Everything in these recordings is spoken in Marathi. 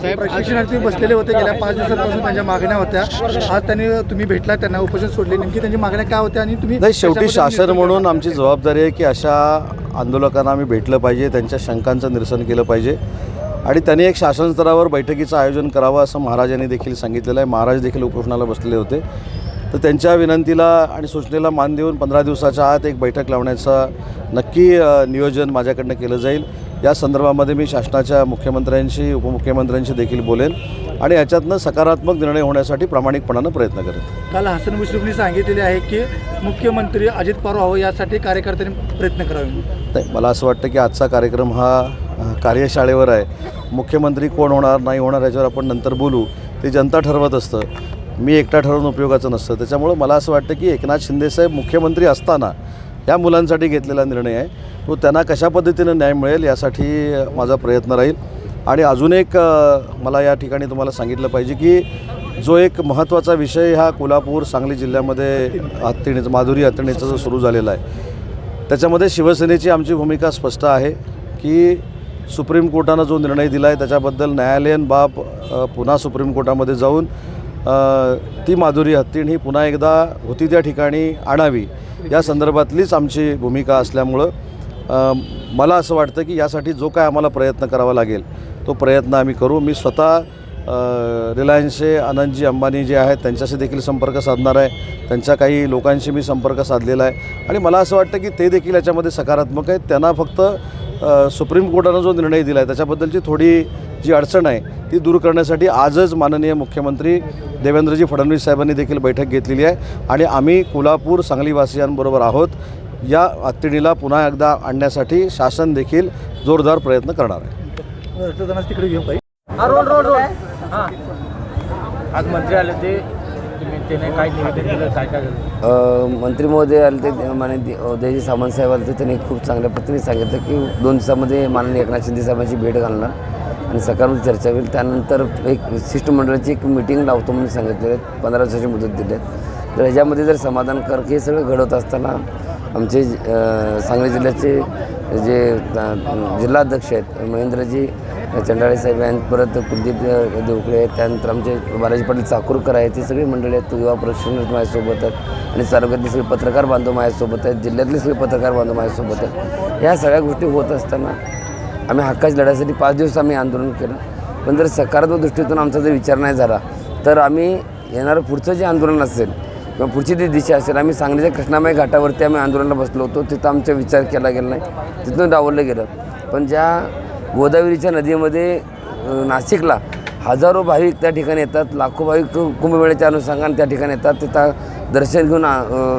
साहेब बसलेले होते गेल्या पाच दिवसांपासून त्यांच्या मागण्या होत्या आज त्यांनी तुम्ही भेटला त्यांना उपोषण सोडले नेमकी त्यांची मागण्या काय होत्या आणि तुम्ही नाही शेवटी शासन म्हणून आमची जबाबदारी आहे की अशा आंदोलकांना आम्ही भेटलं पाहिजे त्यांच्या शंकांचं निरसन केलं पाहिजे. आणि त्यांनी एक शासन स्तरावर बैठकीचं आयोजन करावं असं महाराजांनी देखील सांगितलेलं आहे. महाराज देखील उपोषणाला बसलेले होते. तर त्यांच्या विनंतीला आणि सूचनेला मान देऊन पंधरा दिवसाच्या आत एक बैठक लावण्याचं नक्की नियोजन माझ्याकडनं केलं जाईल. या संदर्भामध्ये मी शासनाच्या मुख्यमंत्र्यांशी उपमुख्यमंत्र्यांशी देखील बोलेन आणि याच्यातनं सकारात्मक निर्णय होण्यासाठी प्रामाणिकपणानं प्रयत्न करेन. काल हसन मुश्रीफनी सांगितलेले आहे की मुख्यमंत्री अजित पवार व्हावं यासाठी कार्यकर्त्यांनी प्रयत्न करावे नाही मला असं वाटतं की आजचा कार्यक्रम हा कार्यशाळेवर आहे. मुख्यमंत्री कोण होणार नाही होणार याच्यावर आपण नंतर बोलू. ते जनता ठरवत असतं. मी एकटा ठरवून उपयोगाचं नसतं. त्याच्यामुळं मला असं वाटतं की एकनाथ शिंदेसाहेब मुख्यमंत्री असताना या मुलांसाठी घेतलेला निर्णय आहे. तो त्यांना कशा पद्धतीनं न्याय मिळेल यासाठी माझा प्रयत्न राहील. आणि अजून एक मला या ठिकाणी तुम्हाला सांगितलं पाहिजे की जो एक महत्त्वाचा विषय हा कोल्हापूर सांगली जिल्ह्यामध्ये हत्तीणीचं माधुरी हत्तीणीचा जो सुरू झालेला आहे त्याच्यामध्ये शिवसेनेची आमची भूमिका स्पष्ट आहे की सुप्रीम कोर्टानं जो निर्णय दिला आहे त्याच्याबद्दल न्यायालयीन बाब पुन्हा सुप्रीम कोर्टामध्ये जाऊन ती माधुरी हत्तीण ही पुन्हा एकदा होती त्या ठिकाणी आणावी. या संदर्भातलीच आमची भूमिका असल्यामुळं मला असं वाटतं की यासाठी जो काय आम्हाला प्रयत्न करावा लागेल तो प्रयत्न आम्ही करू. मी स्वतः रिलायन्सचे आनंदजी अंबानी जे आहेत त्यांच्याशी देखील संपर्क साधणार आहे. त्यांच्या काही लोकांशी मी संपर्क साधलेला आहे. आणि मला असं वाटतं की ते देखील याच्यामध्ये सकारात्मक आहेत. त्यांना फक्त सुप्रीम कोर्टानं जो निर्णय दिला आहे त्याच्याबद्दलची थोडी जी अडचण आहे ती दूर करण्यासाठी आजच माननीय मुख्यमंत्री देवेंद्रजी फडणवीस साहेबांनी देखील बैठक घेतलेली आहे. आणि आम्ही कोल्हापूर सांगलीवासियांबरोबर आहोत. या हत्तीणीला पुन्हा एकदा आणण्यासाठी शासन देखील जोरदार प्रयत्न करणार आहे. तिकडे आज मंत्री आले ते तुम्ही काय निवेदन दिलं? काय काय झालं? मंत्री महोदय आले ते माने उदयजी सामंतसाहेब आले ते त्यांनी खूप चांगल्या पद्धतीने सांगितलं की दोन दिवसामध्ये माननीय एकनाथ शिंदे साहेबांची भेट घालणार आणि सकाळमध्ये चर्चा होईल. त्यानंतर एक शिष्टमंडळाची एक मिटिंग लावतो म्हणून सांगितलेले आहेत. पंधरा दिवसाची मुदत दिली आहे तर ह्याच्यामध्ये जर समाधानकारक हे सगळं घडवत असताना आमचे अ, सांगली जिल्ह्याचे जे अ, जिल्हाध्यक्ष आहेत महेंद्रजी चंडाळे साहेब आहेत. परत कुलदीप देवकळे आहेत. त्यानंतर आमचे बालाजी पाटील चाकूरकर आहेत. ती सगळी मंडळी आहेत. युवा प्रशिक्षण माझ्यासोबत आहेत. आणि तालुक्यातले सगळे पत्रकार बांधव माझ्यासोबत आहेत. जिल्ह्यातले सगळे पत्रकार बांधव माझ्यासोबत आहेत. ह्या सगळ्या गोष्टी होत असताना आम्ही हक्काच्या लढ्यासाठी पाच दिवस आम्ही आंदोलन केलं. पण जर सकारात्मक दृष्टीतून आमचा जर विचार नाही झाला तर आम्ही येणारं पुढचं जे आंदोलन असेल किंवा पुढची ती दिशा असेल आम्ही सांगलीच्या कृष्णामाई घाटावरती आम्ही आंदोलनाला बसलो होतो. तिथं आमचा विचार केला गेला नाही. तिथून डावललं गेलं. पण ज्या गोदावरीच्या नदीमध्ये नाशिकला हजारो भाविक त्या ठिकाणी येतात. लाखो भाविक कुंभमेळ्याच्या अनुषंगाने त्या ठिकाणी येतात. तिथं दर्शन घेऊन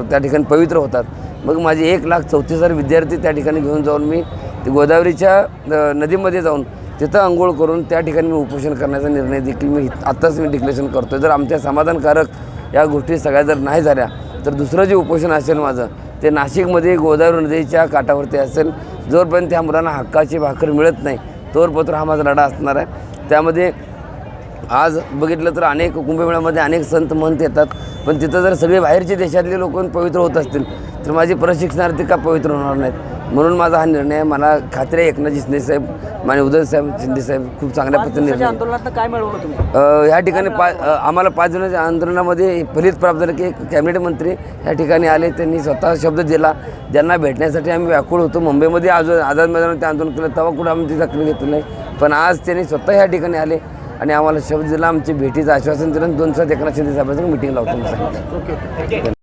त्या ठिकाणी पवित्र होतात. मग माझे एक लाख चौतीस हजार विद्यार्थी त्या ठिकाणी घेऊन जाऊन मी ते गोदावरीच्या नदीमध्ये जाऊन तिथं आंघोळ करून त्या ठिकाणी मी उपोषण करण्याचा निर्णय देखील मी आत्ताच मी डिक्लेरेशन करतो जर आमच्या समाधानकारक या गोष्टी सगळ्या जर नाही झाल्या तर दुसरं जे उपोषण असेल माझं ते नाशिकमध्ये गोदावरी नदीच्या काठावरती असेल. जोरपर्यंत त्या मुलांना हक्काची भाकर मिळत नाही तोरपत्र हा माझा लढा असणार आहे. त्यामध्ये आज बघितलं तर अनेक कुंभमेळ्यामध्ये अनेक संत महंत येतात पण तिथं जर सगळे बाहेरचे देशातले लोक पवित्र होत असतील तर माझे प्रशिक्षणार्थी का पवित्र होणार नाहीत? म्हणून माझा हा निर्णय मला खात्री आहे एकनाथजी शिंदे साहेब माने उदय साहेब शिंदे साहेब खूप चांगल्या पद्धतीने निर्णय आंदोलनात काय मिळवलं तुम्ही? अ, ह्या ठिकाणी पा अ, आम्हाला पाच दिवसाच्या आंदोलनामध्ये फलित प्राप्त झालं की एक कॅबिनेट मंत्री ह्या ठिकाणी आले त्यांनी स्वतः शब्द दिला. ज्यांना भेटण्यासाठी आम्ही व्याकुळ होतो. मुंबईमध्ये आज आझाद मैदानात ते आंदोलन केलं तेव्हा कुठं आम्ही ती दखल घेतली नाही. पण आज त्यांनी स्वतः ह्या ठिकाणी आले आणि आम्हाला शब्द दिला. आमची भेटीचं आश्वासन दिलं आणि दोन दिवसात एकनाथ शिंदे साहेबांचं मिटिंग लावतो म्हणून सांगितलं.